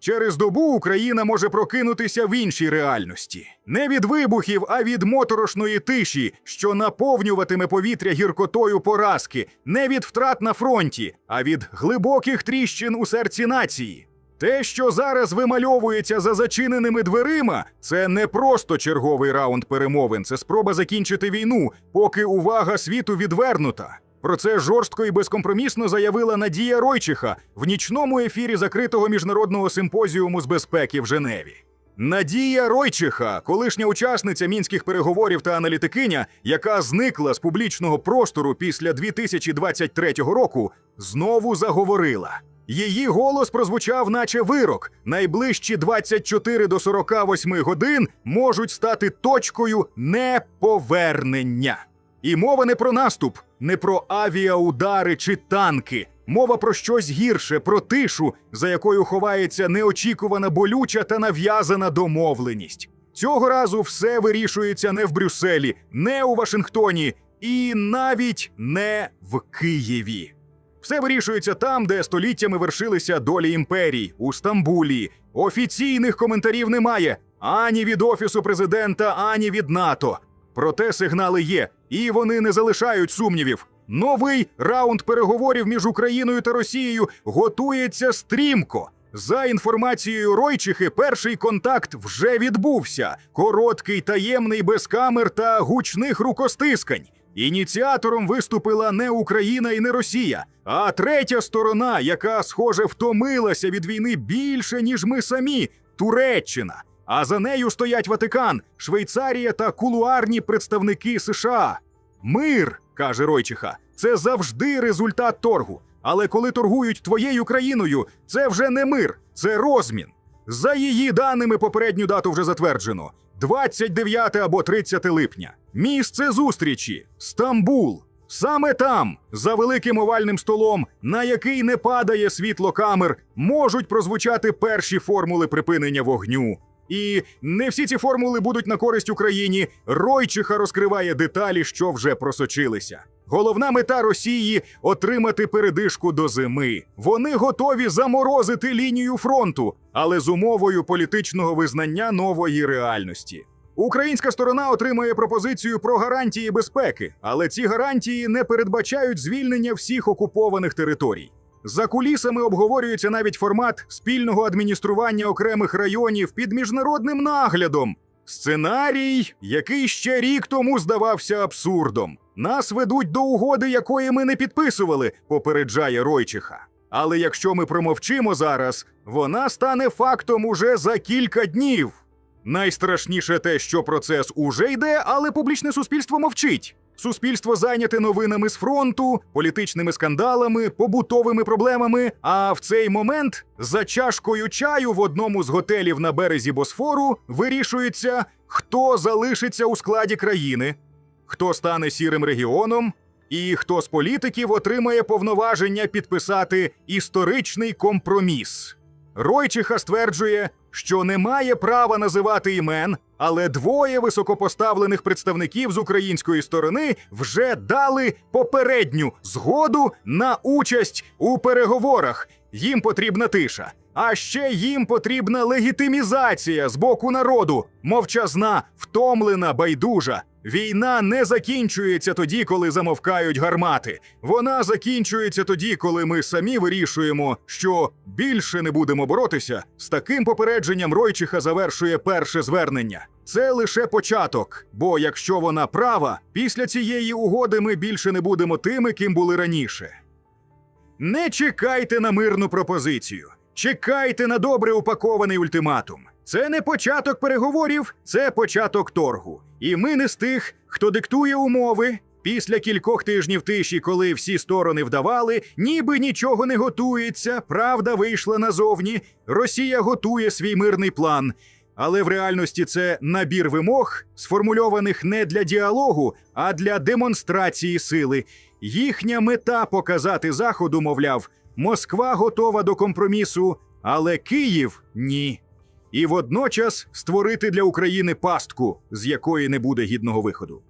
Через добу Україна може прокинутися в іншій реальності. Не від вибухів, а від моторошної тиші, що наповнюватиме повітря гіркотою поразки, не від втрат на фронті, а від глибоких тріщин у серці нації. Те, що зараз вимальовується за зачиненими дверима, це не просто черговий раунд перемовин, це спроба закінчити війну, поки увага світу відвернута. Про це жорстко і безкомпромісно заявила Надія Ройчиха в нічному ефірі закритого міжнародного симпозіуму з безпеки в Женеві. Надія Ройчиха, колишня учасниця мінських переговорів та аналітикиня, яка зникла з публічного простору після 2023 року, знову заговорила. Її голос прозвучав, наче вирок. Найближчі 24 до 48 годин можуть стати точкою неповернення. І мова не про наступ, не про авіаудари чи танки. Мова про щось гірше, про тишу, за якою ховається неочікувана болюча та нав'язана домовленість. Цього разу все вирішується не в Брюсселі, не у Вашингтоні і навіть не в Києві. Все вирішується там, де століттями вершилися долі імперій, у Стамбулі. Офіційних коментарів немає ані від офісу президента, ані від НАТО. Проте сигнали є, і вони не залишають сумнівів. Новий раунд переговорів між Україною та Росією готується стрімко. За інформацією Ройчихи, перший контакт вже відбувся. Короткий, таємний, без камер та гучних рукостискань. Ініціатором виступила не Україна і не Росія, а третя сторона, яка, схоже, втомилася від війни більше, ніж ми самі Туреччина. А за нею стоять Ватикан, Швейцарія та кулуарні представники США. Мир, каже Ройчиха, це завжди результат торгу. Але коли торгують твоєю країною, це вже не мир, це розмін. За її даними, попередню дату вже затверджено: 29 або 30 липня. Місце зустрічі Стамбул. Саме там, за великим овальним столом, на який не падає світло камер, можуть прозвучати перші формули припинення вогню. І не всі ці формули будуть на користь Україні. Ройчиха розкриває деталі, що вже просочилися. Головна мета Росії отримати передишку до зими. Вони готові заморозити лінію фронту, але з умовою політичного визнання нової реальності. Українська сторона отримує пропозицію про гарантії безпеки, але ці гарантії не передбачають звільнення всіх окупованих територій. За кулісами обговорюється навіть формат спільного адміністрування окремих районів під міжнародним наглядом. Сценарій, який ще рік тому здавався абсурдом. Нас ведуть до угоди, якої ми не підписували, попереджає Ройчиха. Але якщо ми промовчимо зараз, вона стане фактом уже за кілька днів. Найстрашніше те, що процес уже йде, але публічне суспільство мовчить. Суспільство зайняте новинами з фронту, політичними скандалами, побутовими проблемами. А в цей момент за чашкою чаю в одному з готелів на березі Босфору вирішується, хто залишиться у складі країни, хто стане сірим регіоном, і хто з політиків отримає повноваження підписати історичний компроміс. Ройчиха стверджує, що не має права називати імен, але двоє високопоставлених представників з української сторони вже дали попередню згоду на участь у переговорах. Їм потрібна тиша. А ще їм потрібна легітимізація з боку народу, мовчазна, втомлена, байдужа. Війна не закінчується тоді, коли замовкають гармати. Вона закінчується тоді, коли ми самі вирішуємо, що більше не будемо боротися. З таким попередженням Ройчиха завершує перше звернення. Це лише початок. Бо якщо вона права, після цієї угоди ми більше не будемо тими, ким були раніше. Не чекайте на мирну пропозицію. Чекайте на добре упакований ультиматум. Це не початок переговорів, це початок торгу. І ми не з тих, хто диктує умови. Після кількох тижнів тиші, коли всі сторони вдавали, ніби нічого не готується, правда вийшла назовні. Росія готує свій мирний план. Але в реальності це набір вимог, сформульованих не для діалогу, а для демонстрації сили. Їхня мета показати Заходу, мовляв, Москва готова до компромісу, але Київ ні. І водночас створити для України пастку, з якої не буде гідного виходу.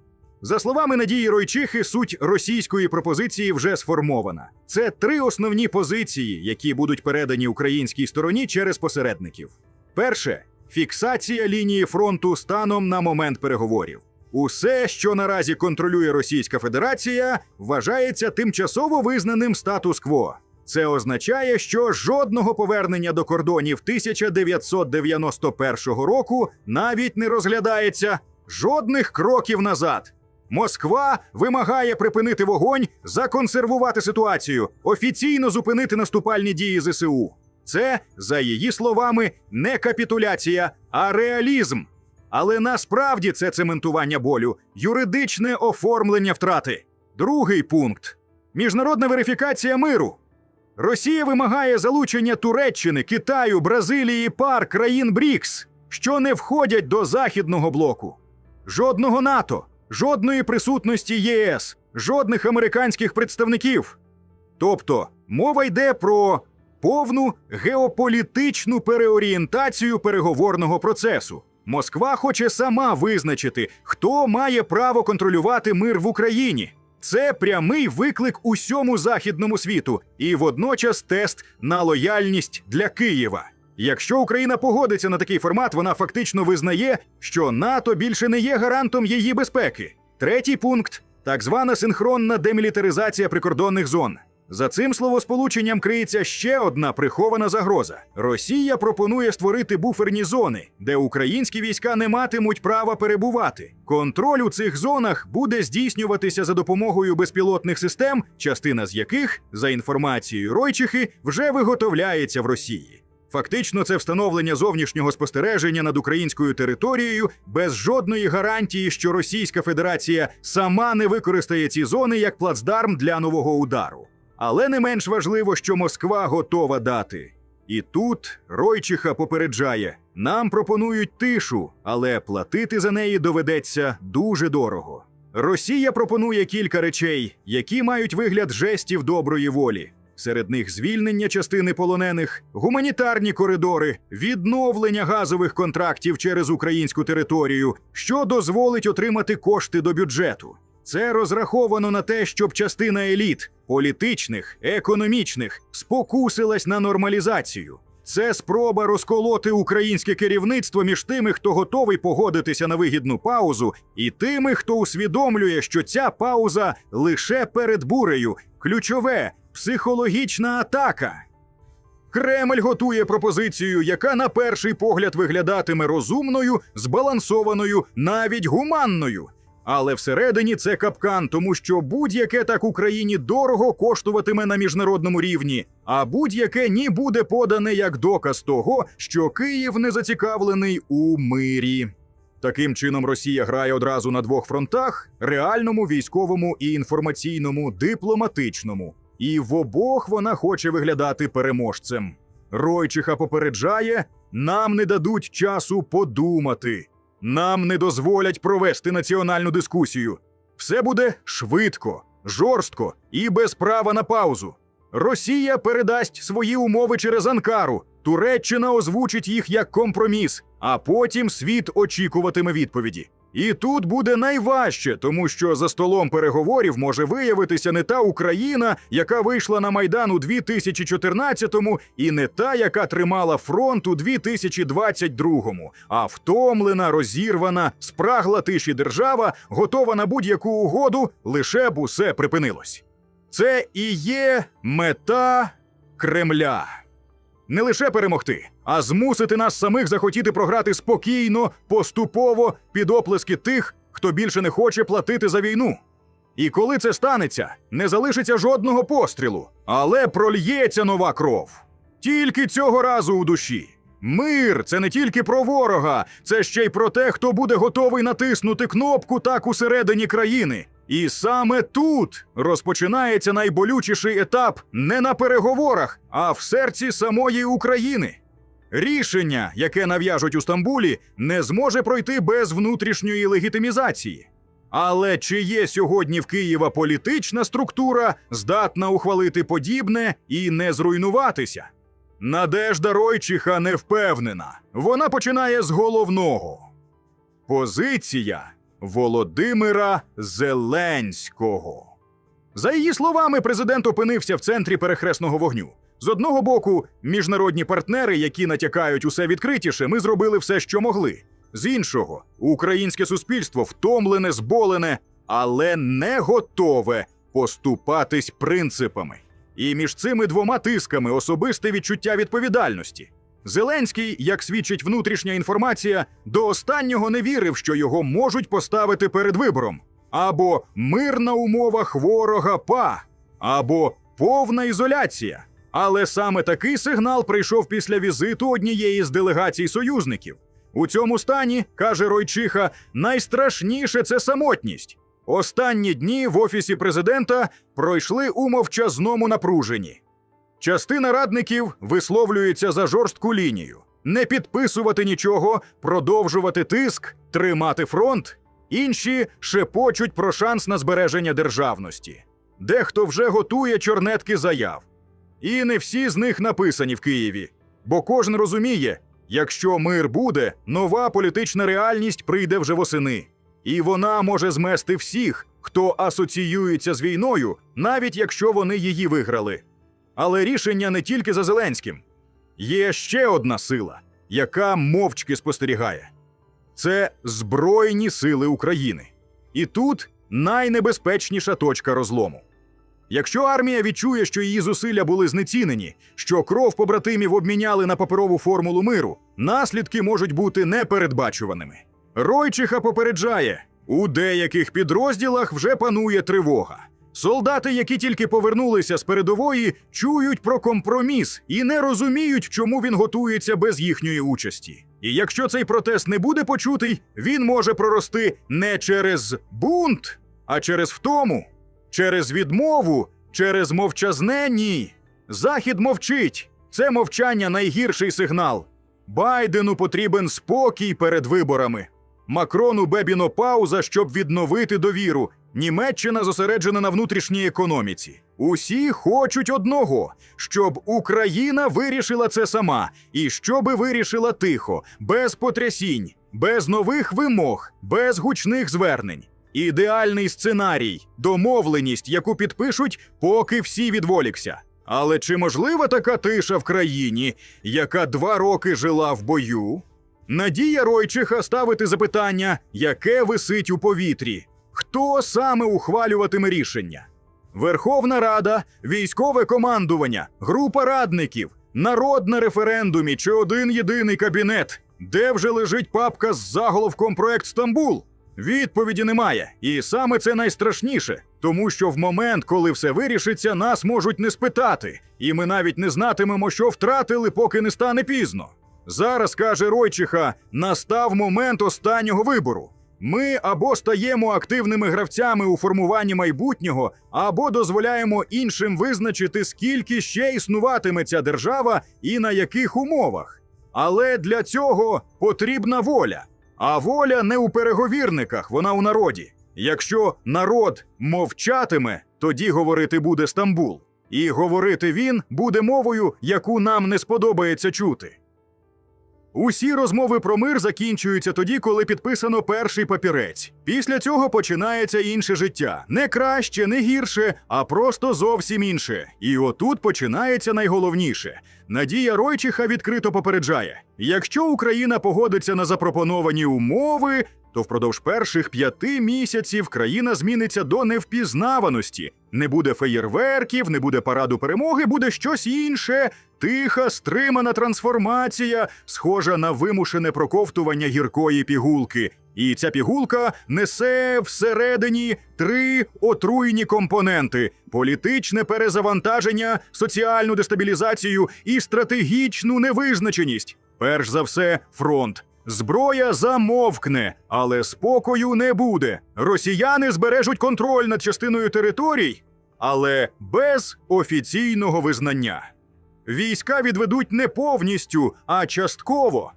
За словами Надії Ройчихи, суть російської пропозиції вже сформована. Це три основні позиції, які будуть передані українській стороні через посередників. Перше фіксація лінії фронту станом на момент переговорів. Усе, що наразі контролює Російська Федерація, вважається тимчасово визнаним статус-кво. Це означає, що жодного повернення до кордонів 1991 року навіть не розглядається, жодних кроків назад. Москва вимагає припинити вогонь, законсервувати ситуацію, офіційно зупинити наступальні дії ЗСУ. Це, за її словами, не капітуляція, а реалізм. Але насправді це цементування болю, юридичне оформлення втрати. Другий пункт міжнародна верифікація миру. Росія вимагає залучення Туреччини, Китаю, Бразилії, пар країн БРІКС, що не входять до західного блоку. Жодного НАТО, жодної присутності ЄС, жодних американських представників. Тобто мова йде про повну геополітичну переорієнтацію переговорного процесу. Москва хоче сама визначити, хто має право контролювати мир в Україні. Це прямий виклик усьому західному світу і водночас тест на лояльність для Києва. Якщо Україна погодиться на такий формат, вона фактично визнає, що НАТО більше не є гарантом її безпеки. Третій пункт так звана синхронна демілітаризація прикордонних зон. За цим словосполученням криється ще одна прихована загроза. Росія пропонує створити буферні зони, де українські війська не матимуть права перебувати. Контроль у цих зонах буде здійснюватися за допомогою безпілотних систем, частина з яких, за інформацією Ройчихи, вже виготовляється в Росії. Фактично, це встановлення зовнішнього спостереження над українською територією без жодної гарантії, що Російська Федерація сама не використає ці зони як плацдарм для нового удару. Але не менш важливо, що Москва готова дати. І тут Ройчиха попереджає: нам пропонують тишу, але платити за неї доведеться дуже дорого. Росія пропонує кілька речей, які мають вигляд жестів доброї волі. Серед них звільнення частини полонених, гуманітарні коридори, відновлення газових контрактів через українську територію, що дозволить отримати кошти до бюджету. Це розраховано на те, щоб частина еліт політичних, економічних спокусилась на нормалізацію. Це спроба розколоти українське керівництво між тими, хто готовий погодитися на вигідну паузу, і тими, хто усвідомлює, що ця пауза лише перед бурею, ключове психологічна атака. Кремль готує пропозицію, яка на перший погляд виглядатиме розумною, збалансованою, навіть гуманною. Але всередині це капкан, тому що будь-яке так Україні дорого коштуватиме на міжнародному рівні, а будь-яке ні буде подане як доказ того, що Київ не зацікавлений у мирі. Таким чином, Росія грає одразу на двох фронтах: реальному, військовому і інформаційному, дипломатичному. І в обох вона хоче виглядати переможцем. Ройчиха попереджає: нам не дадуть часу подумати. Нам не дозволять провести національну дискусію. Все буде швидко, жорстко і без права на паузу. Росія передасть свої умови через Анкару. Туреччина озвучить їх як компроміс, а потім світ очікуватиме відповіді. І тут буде найважче, тому що за столом переговорів може виявитися не та Україна, яка вийшла на майдан у 2014-му, і не та, яка тримала фронт у 2022-му, а втомлена, розірвана, спрагла тиші держава, готова на будь-яку угоду, лише б усе припинилось. Це і є мета Кремля. Не лише перемогти, а змусити нас самих захотіти програти спокійно, поступово під оплески тих, хто більше не хоче платити за війну. І коли це станеться, не залишиться жодного пострілу, але прольється нова кров. Тільки цього разу у душі. Мир це не тільки про ворога, це ще й про те, хто буде готовий натиснути кнопку так усередині країни. І саме тут розпочинається найболючіший етап не на переговорах, а в серці самої України. Рішення, яке нав'яжуть у Стамбулі, не зможе пройти без внутрішньої легітимізації. Але чи є сьогодні в Києва політична структура, здатна ухвалити подібне і не зруйнуватися? Надежда Ройчиха не впевнена. Вона починає з головного. Позиція Володимира Зеленського. За її словами, президент опинився в центрі перехресного вогню. З одного боку, міжнародні партнери, які натякають усе відкритіше, ми зробили все, що могли. З іншого, українське суспільство втомлене, зболене, але не готове поступатись принципами. І між цими двома тисками особисте відчуття відповідальності. Зеленський, як свідчить внутрішня інформація, до останнього не вірив, що його можуть поставити перед вибором або мир на умовах ворога па, або повна ізоляція. Але саме такий сигнал прийшов після візиту однієї з делегацій союзників. У цьому стані, каже Ройчиха, найстрашніше це самотність. Останні дні в офісі президента пройшли у мовчазному напруженні. Частина радників висловлюється за жорстку лінію: не підписувати нічого, продовжувати тиск, тримати фронт. Інші шепочуть про шанс на збереження державності. Дехто вже готує чорнетки заяв. І не всі з них написані в Києві. Бо кожен розуміє, якщо мир буде, нова політична реальність прийде вже восени. І вона може змести всіх, хто асоціюється з війною, навіть якщо вони її виграли. Але рішення не тільки за Зеленським. Є ще одна сила, яка мовчки спостерігає це Збройні Сили України. І тут найнебезпечніша точка розлому. Якщо армія відчує, що її зусилля були знецінені, що кров побратимів обміняли на паперову формулу миру, наслідки можуть бути непередбачуваними. Ройчиха попереджає: у деяких підрозділах вже панує тривога. Солдати, які тільки повернулися з передової, чують про компроміс і не розуміють, чому він готується без їхньої участі. І якщо цей протест не буде почутий, він може прорости не через бунт, а через втому, через відмову, через мовчазне ні. Захід мовчить. Це мовчання найгірший сигнал. Байдену потрібен спокій перед виборами. Макрону Бебіно пауза, щоб відновити довіру. Німеччина зосереджена на внутрішній економіці. Усі хочуть одного, щоб Україна вирішила це сама, і щоби вирішила тихо, без потрясінь, без нових вимог, без гучних звернень. Ідеальний сценарій, домовленість, яку підпишуть, поки всі відволікся. Але чи можлива така тиша в країні, яка два роки жила в бою? Надія Ройчиха ставити запитання, яке висить у повітрі. Хто саме ухвалюватиме рішення? Верховна Рада, військове командування, група радників, народ на референдумі чи один єдиний кабінет, де вже лежить папка з заголовком проект Стамбул? Відповіді немає, і саме це найстрашніше, тому що в момент, коли все вирішиться, нас можуть не спитати, і ми навіть не знатимемо, що втратили, поки не стане пізно. Зараз каже Ройчиха: настав момент останнього вибору. Ми або стаємо активними гравцями у формуванні майбутнього, або дозволяємо іншим визначити, скільки ще існуватиме ця держава і на яких умовах. Але для цього потрібна воля. А воля не у переговірниках, вона у народі. Якщо народ мовчатиме, тоді говорити буде Стамбул. І говорити він буде мовою, яку нам не сподобається чути. Усі розмови про мир закінчуються тоді, коли підписано перший папірець. Після цього починається інше життя. Не краще, не гірше, а просто зовсім інше. І отут починається найголовніше. Надія Ройчиха відкрито попереджає: якщо Україна погодиться на запропоновані умови, то впродовж перших п'яти місяців країна зміниться до невпізнаваності. Не буде феєрверків, не буде параду перемоги, буде щось інше. Тиха, стримана трансформація, схожа на вимушене проковтування гіркої пігулки. І ця пігулка несе всередині три отруйні компоненти: політичне перезавантаження, соціальну дестабілізацію і стратегічну невизначеність. Перш за все, фронт. Зброя замовкне, але спокою не буде. Росіяни збережуть контроль над частиною територій, але без офіційного визнання. Війська відведуть не повністю, а частково.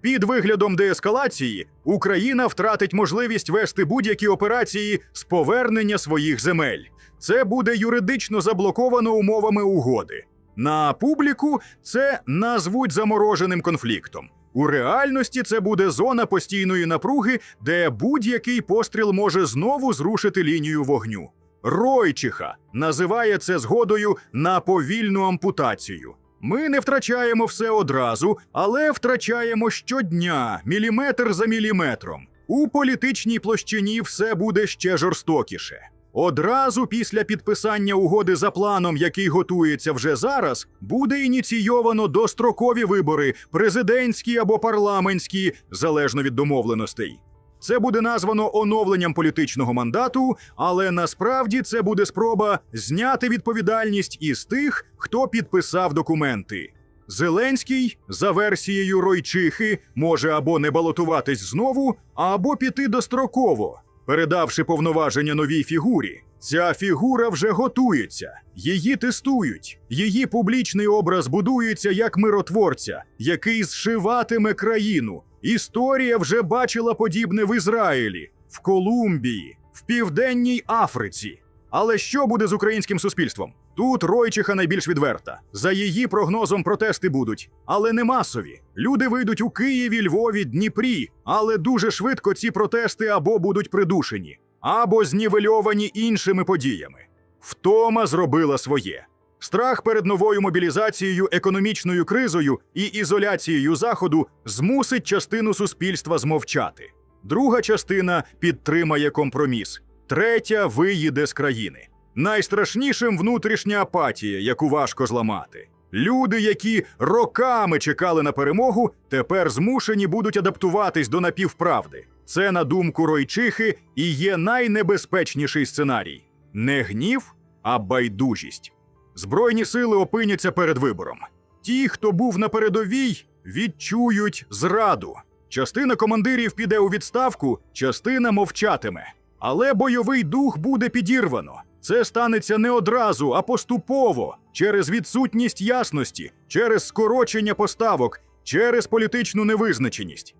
Під виглядом деескалації Україна втратить можливість вести будь-які операції з повернення своїх земель. Це буде юридично заблоковано умовами угоди. На публіку це назвуть замороженим конфліктом. У реальності це буде зона постійної напруги, де будь-який постріл може знову зрушити лінію вогню. Ройчиха називає це згодою на повільну ампутацію. Ми не втрачаємо все одразу, але втрачаємо щодня, міліметр за міліметром. У політичній площині все буде ще жорстокіше. Одразу після підписання угоди за планом, який готується вже зараз, буде ініційовано дострокові вибори, президентські або парламентські, залежно від домовленостей. Це буде названо оновленням політичного мандату, але насправді це буде спроба зняти відповідальність із тих, хто підписав документи. Зеленський, за версією Ройчихи, може або не балотуватись знову, або піти достроково, передавши повноваження новій фігурі. Ця фігура вже готується, її тестують. Її публічний образ будується як миротворця, який зшиватиме країну. Історія вже бачила подібне в Ізраїлі, в Колумбії, в Південній Африці. Але що буде з українським суспільством? Тут Ройчиха найбільш відверта. За її прогнозом протести будуть, але не масові. Люди вийдуть у Києві, Львові, Дніпрі, але дуже швидко ці протести або будуть придушені, або знівельовані іншими подіями. Втома зробила своє. Страх перед новою мобілізацією, економічною кризою і ізоляцією Заходу змусить частину суспільства змовчати. Друга частина підтримає компроміс, третя виїде з країни. Найстрашнішим внутрішня апатія, яку важко зламати. Люди, які роками чекали на перемогу, тепер змушені будуть адаптуватись до напівправди. Це, на думку Ройчихи, і є найнебезпечніший сценарій: не гнів, а байдужість. Збройні сили опиняться перед вибором. Ті, хто був на передовій, відчують зраду. Частина командирів піде у відставку, частина мовчатиме. Але бойовий дух буде підірвано. Це станеться не одразу, а поступово, через відсутність ясності, через скорочення поставок, через політичну невизначеність.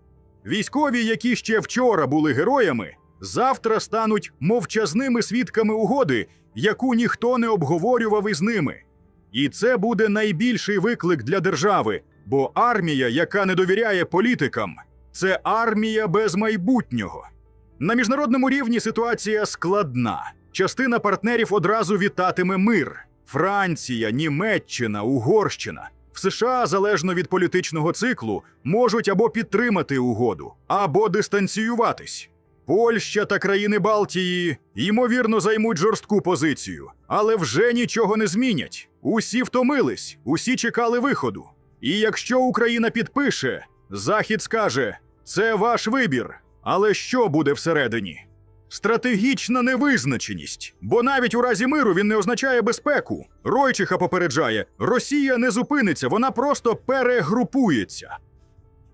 Військові, які ще вчора були героями, завтра стануть мовчазними свідками угоди, яку ніхто не обговорював із ними. І це буде найбільший виклик для держави, бо армія, яка не довіряє політикам, це армія без майбутнього. На міжнародному рівні ситуація складна. Частина партнерів одразу вітатиме мир: Франція, Німеччина, Угорщина. В США, залежно від політичного циклу, можуть або підтримати угоду, або дистанціюватись. Польща та країни Балтії ймовірно займуть жорстку позицію, але вже нічого не змінять. Усі втомились, усі чекали виходу. І якщо Україна підпише, Захід скаже: це ваш вибір. Але що буде всередині? Стратегічна невизначеність, бо навіть у разі миру він не означає безпеку. Ройчиха попереджає: Росія не зупиниться, вона просто перегрупується.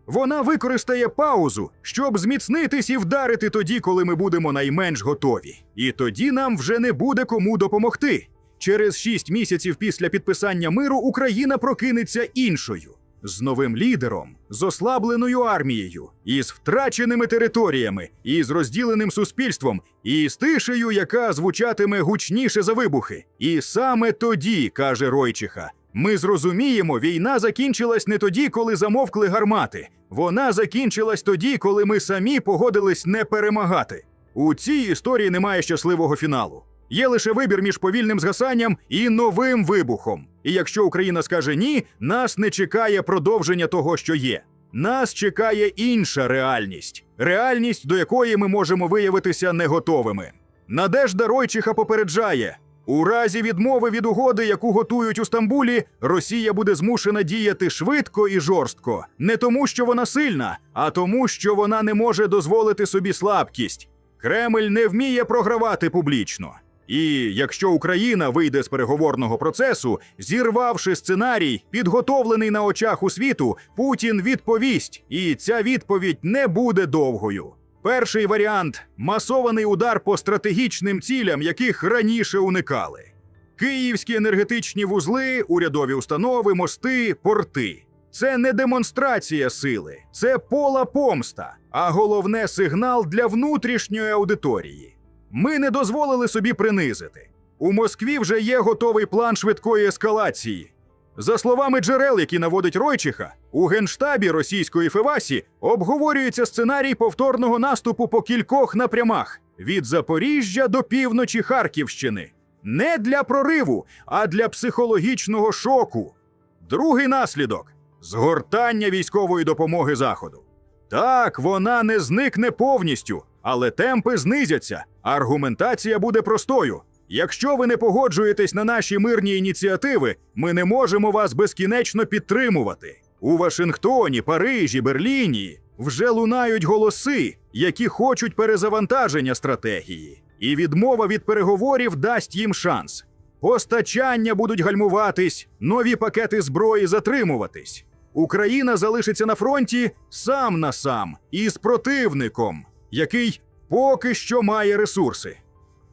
Вона використає паузу, щоб зміцнитись і вдарити тоді, коли ми будемо найменш готові. І тоді нам вже не буде кому допомогти. Через шість місяців після підписання миру Україна прокинеться іншою з новим лідером, з ослабленою армією, із втраченими територіями, і з розділеним суспільством, і з тишею, яка звучатиме гучніше за вибухи. І саме тоді, каже Ройчиха, ми зрозуміємо, війна закінчилась не тоді, коли замовкли гармати. Вона закінчилась тоді, коли ми самі погодились не перемагати. У цій історії немає щасливого фіналу. Є лише вибір між повільним згасанням і новим вибухом. І якщо Україна скаже ні, нас не чекає продовження того, що є. Нас чекає інша реальність, реальність, до якої ми можемо виявитися не готовими. Надежда Ройчиха попереджає: у разі відмови від угоди, яку готують у Стамбулі, Росія буде змушена діяти швидко і жорстко, не тому, що вона сильна, а тому, що вона не може дозволити собі слабкість. Кремль не вміє програвати публічно. І якщо Україна вийде з переговорного процесу, зірвавши сценарій, підготовлений на очах у світу, Путін відповість, і ця відповідь не буде довгою. Перший варіант масований удар по стратегічним цілям, яких раніше уникали. Київські енергетичні вузли, урядові установи, мости, порти. Це не демонстрація сили, це пола помста, а головне сигнал для внутрішньої аудиторії. Ми не дозволили собі принизити. У Москві вже є готовий план швидкої ескалації. За словами джерел, які наводить Ройчиха, у генштабі російської Февасі обговорюється сценарій повторного наступу по кількох напрямах від Запоріжжя до півночі Харківщини. Не для прориву, а для психологічного шоку. Другий наслідок згортання військової допомоги Заходу. Так, вона не зникне повністю, але темпи знизяться. Аргументація буде простою. Якщо ви не погоджуєтесь на наші мирні ініціативи, ми не можемо вас безкінечно підтримувати. У Вашингтоні, Парижі, Берліні вже лунають голоси, які хочуть перезавантаження стратегії, і відмова від переговорів дасть їм шанс. Постачання будуть гальмуватись, нові пакети зброї затримуватись. Україна залишиться на фронті сам на сам із противником, який поки що має ресурси.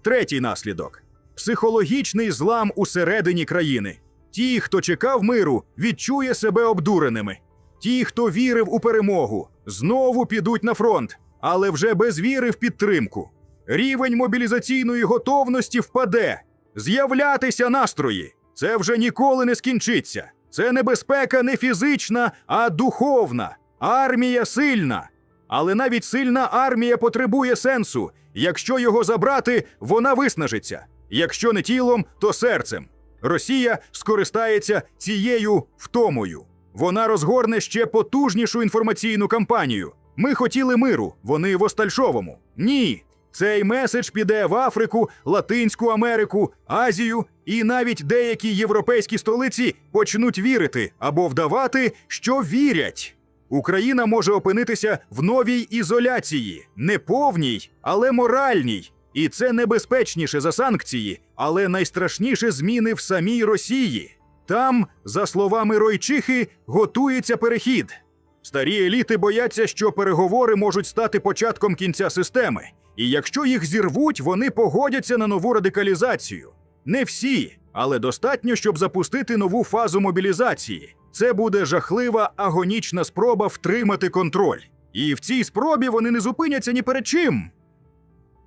Третій наслідок психологічний злам усередині країни. Ті, хто чекав миру, відчує себе обдуреними. Ті, хто вірив у перемогу, знову підуть на фронт, але вже без віри в підтримку. Рівень мобілізаційної готовності впаде. З'являтися настрої. Це вже ніколи не скінчиться. Це небезпека не фізична, а духовна. Армія сильна. Але навіть сильна армія потребує сенсу. Якщо його забрати, вона виснажиться. Якщо не тілом, то серцем. Росія скористається цією втомою. Вона розгорне ще потужнішу інформаційну кампанію. Ми хотіли миру, вони в Остальшовому. Ні. Цей меседж піде в Африку, Латинську Америку, Азію, і навіть деякі європейські столиці почнуть вірити або вдавати, що вірять. Україна може опинитися в новій ізоляції, не повній, але моральній. І це небезпечніше за санкції, але найстрашніше зміни в самій Росії. Там, за словами Ройчихи, готується перехід. Старі еліти бояться, що переговори можуть стати початком кінця системи, і якщо їх зірвуть, вони погодяться на нову радикалізацію. Не всі, але достатньо, щоб запустити нову фазу мобілізації. Це буде жахлива агонічна спроба втримати контроль. І в цій спробі вони не зупиняться ні перед чим.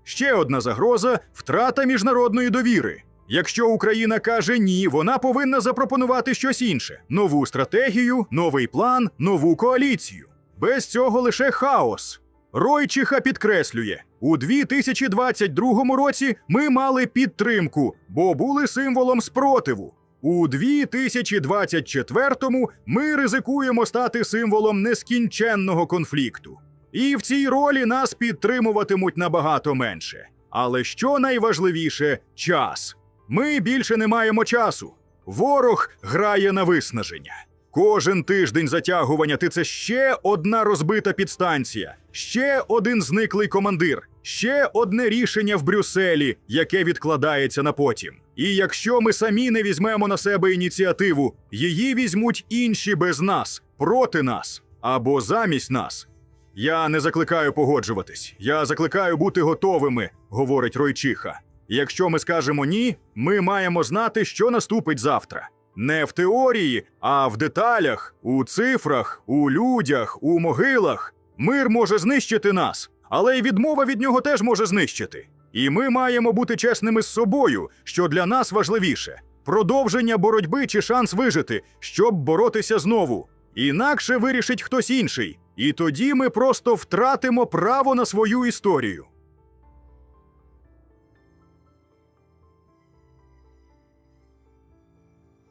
Ще одна загроза втрата міжнародної довіри. Якщо Україна каже ні, вона повинна запропонувати щось інше: нову стратегію, новий план, нову коаліцію. Без цього лише хаос. Ройчиха підкреслює, у 2022 році ми мали підтримку, бо були символом спротиву. У 2024 ми ризикуємо стати символом нескінченного конфлікту. І в цій ролі нас підтримуватимуть набагато менше. Але що найважливіше час. Ми більше не маємо часу. Ворог грає на виснаження. Кожен тиждень затягування ти це ще одна розбита підстанція, ще один зниклий командир, ще одне рішення в Брюсселі, яке відкладається на потім. І якщо ми самі не візьмемо на себе ініціативу, її візьмуть інші без нас, проти нас або замість нас. Я не закликаю погоджуватись, я закликаю бути готовими, говорить Ройчиха. Якщо ми скажемо ні, ми маємо знати, що наступить завтра. Не в теорії, а в деталях, у цифрах, у людях, у могилах. Мир може знищити нас, але й відмова від нього теж може знищити. І ми маємо бути чесними з собою, що для нас важливіше продовження боротьби чи шанс вижити, щоб боротися знову. Інакше вирішить хтось інший, і тоді ми просто втратимо право на свою історію.